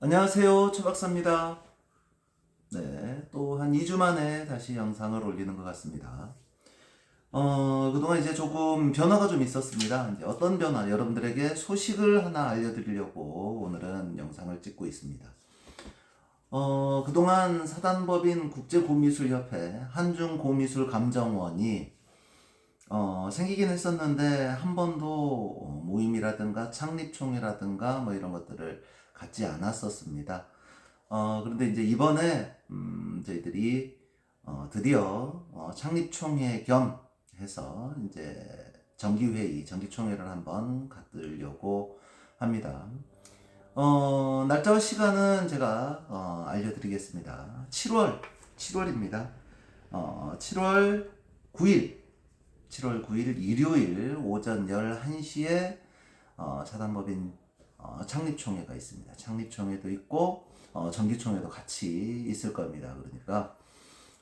안녕하세요. 최박사입니다. 네, 또 한 2주 만에 다시 영상을 올리는 것 같습니다. 어, 그동안 이제 조금 변화가 좀 있었습니다. 이제 어떤 변화, 여러분들에게 소식을 하나 알려드리려고 오늘은 영상을 찍고 있습니다. 어, 그동안 사단법인 국제고미술협회 한중고미술감정원이 어, 생기긴 했었는데 한 번도 어, 모임이라든가 창립총회라든가 뭐 이런 것들을 갖지 않았었습니다. 어, 그런데 이제 이번에 음, 저희들이 어, 드디어 어, 창립총회 겸 해서 이제 정기회의, 정기총회를 한번 갖으려고 합니다. 어, 날짜와 시간은 제가 어, 알려드리겠습니다. 7월, 7월입니다. 어, 7월 9일, 7월 9일 일요일 오전 11시에 어, 사단법인 어, 창립총회가 있습니다. 창립총회도 있고 어, 정기총회도 같이 있을 겁니다. 그러니까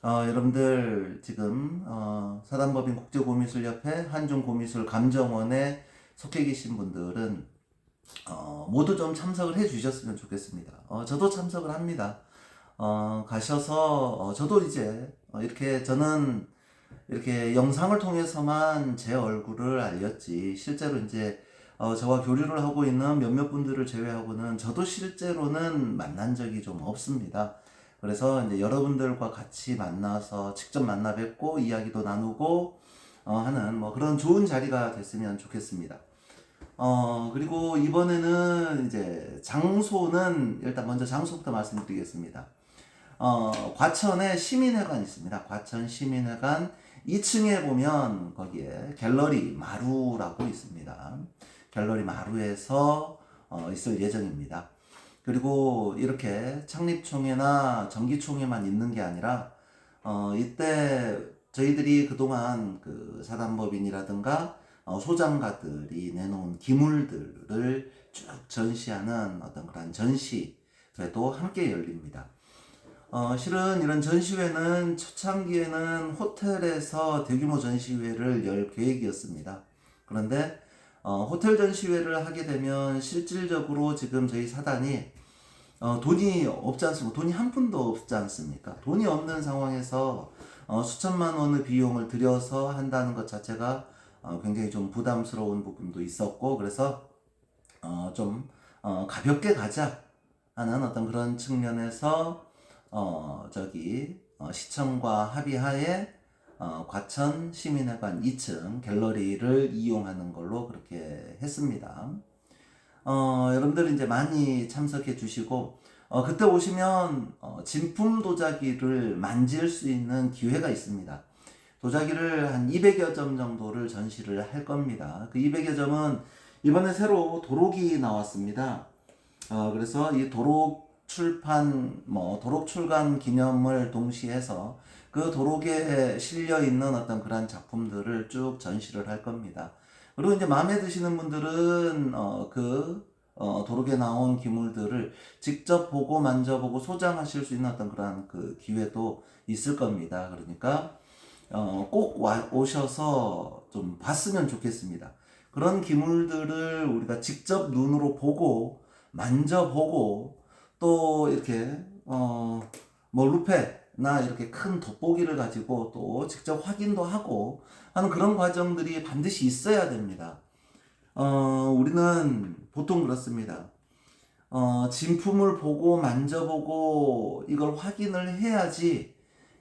어, 여러분들 지금 어, 사단법인 국제고미술협회 한중고미술 감정원에 속해 계신 분들은 어, 모두 좀 참석을 해 주셨으면 좋겠습니다. 어, 저도 참석을 합니다. 어, 가셔서 어, 저도 이제 어, 이렇게 저는 이렇게 영상을 통해서만 제 얼굴을 알렸지 실제로 이제 어, 저와 교류를 하고 있는 몇몇 분들을 제외하고는 저도 실제로는 만난 적이 좀 없습니다. 그래서 이제 여러분들과 같이 만나서 직접 만나 뵙고 이야기도 나누고 어, 하는 뭐 그런 좋은 자리가 됐으면 좋겠습니다. 어, 그리고 이번에는 이제 장소는 일단 먼저 장소부터 말씀드리겠습니다. 어, 과천에 시민회관 있습니다. 과천 시민회관 2층에 보면 거기에 갤러리 마루라고 있습니다. 갤러리 마루에서 어, 있을 예정입니다. 그리고 이렇게 창립총회나 정기총회만 있는 게 아니라 어, 이때 저희들이 그동안 그 사단법인이라든가 어, 소장가들이 내놓은 기물들을 쭉 전시하는 어떤 그런 전시회도 함께 열립니다. 어, 실은 이런 전시회는 초창기에는 호텔에서 대규모 전시회를 열 계획이었습니다. 그런데 어, 호텔 전시회를 하게 되면 실질적으로 지금 저희 사단이 어, 돈이 없지 않습니까? 돈이 한 푼도 없지 않습니까? 돈이 없는 상황에서 어, 수천만 원의 비용을 들여서 한다는 것 자체가 어, 굉장히 좀 부담스러운 부분도 있었고 그래서 어, 좀 어, 가볍게 가자 하는 어떤 그런 측면에서 어, 저기 어, 시청과 합의하에 어, 과천 시민회관 2층 갤러리를 이용하는 걸로 그렇게 했습니다. 어, 여러분들 이제 많이 참석해 주시고 어, 그때 오시면 어, 진품 도자기를 만질 수 있는 기회가 있습니다. 도자기를 한 200여 점 정도를 전시를 할 겁니다. 그 200여 점은 이번에 새로 도록이 나왔습니다. 어, 그래서 이 도록 출판, 뭐, 도록 출간 기념을 동시해서 그 도록에 실려 있는 어떤 그런 작품들을 쭉 전시를 할 겁니다. 그리고 이제 마음에 드시는 분들은, 어, 그, 어, 도록에 나온 기물들을 직접 보고 만져보고 소장하실 수 있는 어떤 그런 그 기회도 있을 겁니다. 그러니까, 어, 꼭 와, 오셔서 좀 봤으면 좋겠습니다. 그런 기물들을 우리가 직접 눈으로 보고, 만져보고, 또 이렇게, 어, 뭐, 루페나 이렇게 큰 돋보기를 가지고 또 직접 확인도 하고 하는 그런 과정들이 반드시 있어야 됩니다. 어, 우리는 보통 그렇습니다. 어, 진품을 보고 만져보고 이걸 확인을 해야지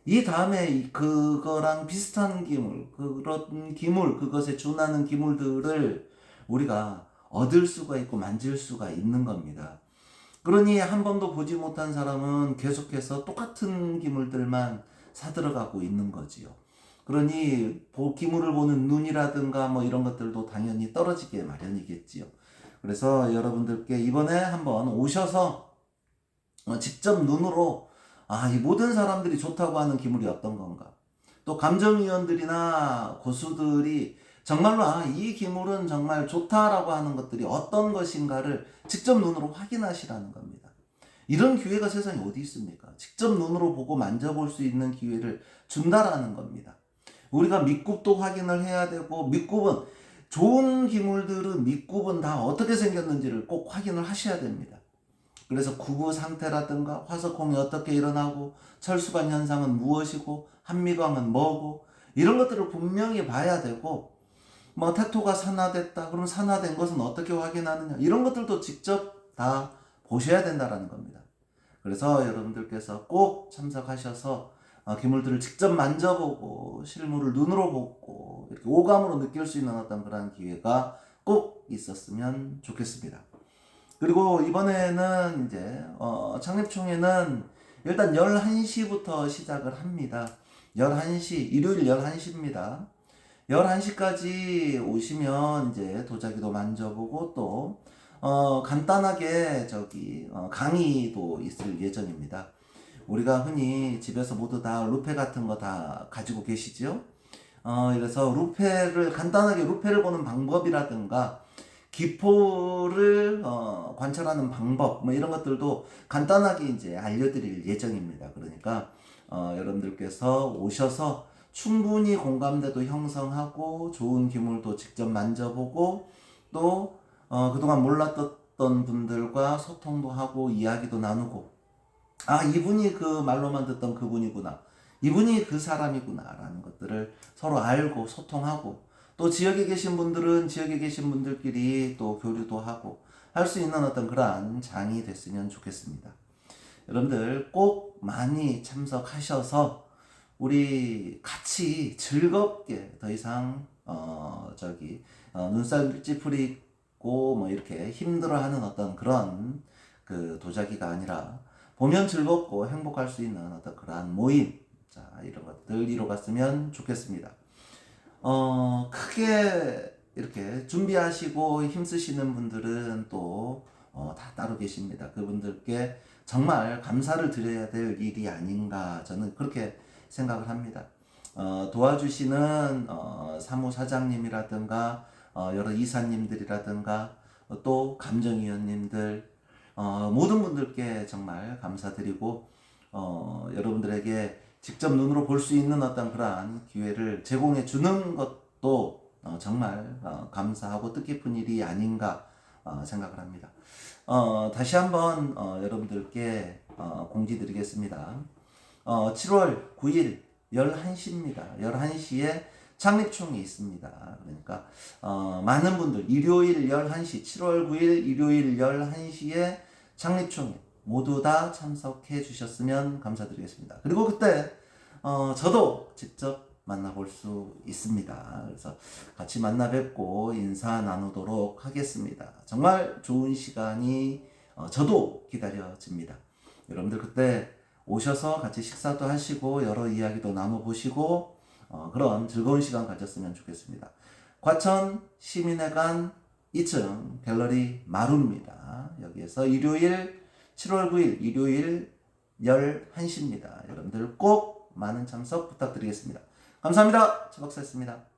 이 다음에 이- 그거랑 비슷한 기물, 그런 기물, 그것에 준하는 기물들을 우리가 얻을 수가 있고 만질 수가 있는 겁니다. 그러니 한 번도 보지 못한 사람은 계속해서 똑같은 기물들만 사들어가고 있는 거지요. 그러니 보- 기물을 보는 눈이라든가 뭐 이런 것들도 당연히 떨어지게 마련이겠지요. 그래서 여러분들께 이번에 한번 오셔서 어, 직접 눈으로 아, 이 모든 사람들이 좋다고 하는 기물이 어떤 건가. 또 감정위원들이나 고수들이 정말로 아, 이 기물은 정말 좋다라고 하는 것들이 어떤 것인가를 직접 눈으로 확인하시라는 겁니다. 이런 기회가 세상에 어디 있습니까? 직접 눈으로 보고 만져볼 수 있는 기회를 준다라는 겁니다. 우리가 밑굽도 확인을 해야 되고 밑굽은 좋은 기물들은 밑굽은 다 어떻게 생겼는지를 꼭 확인을 하셔야 됩니다. 그래서 구구 상태라든가 화석홍이 어떻게 일어나고 철수관 현상은 무엇이고 한미광은 뭐고 이런 것들을 분명히 봐야 되고 뭐 태토가 산화됐다 그럼 산화된 것은 어떻게 확인하느냐 이런 것들도 직접 다 보셔야 된다라는 겁니다. 그래서 여러분들께서 꼭 참석하셔서 어, 기물들을 직접 만져보고 실물을 눈으로 보고 이렇게 오감으로 느낄 수 있는 어떤 그런 기회가 꼭 있었으면 좋겠습니다. 그리고 이번에는 이제 어, 창립총회는 일단 11시부터 시작을 합니다. 11시, 일요일 11시입니다. 11시까지 오시면 이제 도자기도 만져보고 또 어, 간단하게 저기 어, 강의도 있을 예정입니다. 우리가 흔히 집에서 모두 다 루페 같은 거 다 가지고 계시죠? 어, 그래서 루페를 간단하게 루페를 보는 방법이라든가 기포를 어, 관찰하는 방법 뭐 이런 것들도 간단하게 이제 알려드릴 예정입니다. 그러니까 어, 여러분들께서 오셔서 충분히 공감대도 형성하고 좋은 기물도 직접 만져보고 또 어, 그동안 몰랐던 분들과 소통도 하고 이야기도 나누고 아 이분이 그 말로만 듣던 그분이구나 이분이 그 사람이구나 라는 것들을 서로 알고 소통하고 또 지역에 계신 분들은 지역에 계신 분들끼리 또 교류도 하고 할 수 있는 어떤 그러한 장이 됐으면 좋겠습니다. 여러분들 꼭 많이 참석하셔서 우리 같이 즐겁게 더 이상 어 저기 어, 눈살 찌푸리고 뭐 이렇게 힘들어하는 어떤 그런 그 도자기가 아니라 보면 즐겁고 행복할 수 있는 어떤 그러한 모임 자 이런 것들 이뤄갔으면 좋겠습니다. 어 크게 이렇게 준비하시고 힘쓰시는 분들은 또 어, 다 따로 계십니다. 그분들께 정말 감사를 드려야 될 일이 아닌가 저는 그렇게 생각을 합니다. 어, 도와주시는 어, 사무사장님이라든가 어, 여러 이사님들이라든가 어, 또 감정위원님들 어, 모든 분들께 정말 감사드리고 어, 여러분들에게 직접 눈으로 볼 수 있는 어떤 그러한 기회를 제공해 주는 것도 어, 정말 어, 감사하고 뜻깊은 일이 아닌가 어, 생각을 합니다. 어, 다시 한번 어, 여러분들께 어, 공지드리겠습니다. 어, 7월 9일 11시입니다. 11시에 창립총이 있습니다. 그러니까 어, 많은 분들 일요일 11시 7월 9일 일요일 11시에 창립총회 모두 다 참석해 주셨으면 감사드리겠습니다. 그리고 그때 어, 저도 직접 만나볼 수 있습니다. 그래서 같이 만나 뵙고 인사 나누도록 하겠습니다. 정말 좋은 시간이 어, 저도 기다려집니다. 여러분들 그때 오셔서 같이 식사도 하시고 여러 이야기도 나눠보시고 어, 그런 즐거운 시간 가졌으면 좋겠습니다. 과천 시민회관 2층 갤러리 마루입니다. 여기에서 일요일 7월 9일 일요일 11시입니다. 여러분들 꼭 많은 참석 부탁드리겠습니다. 감사합니다. 최 박사였습니다.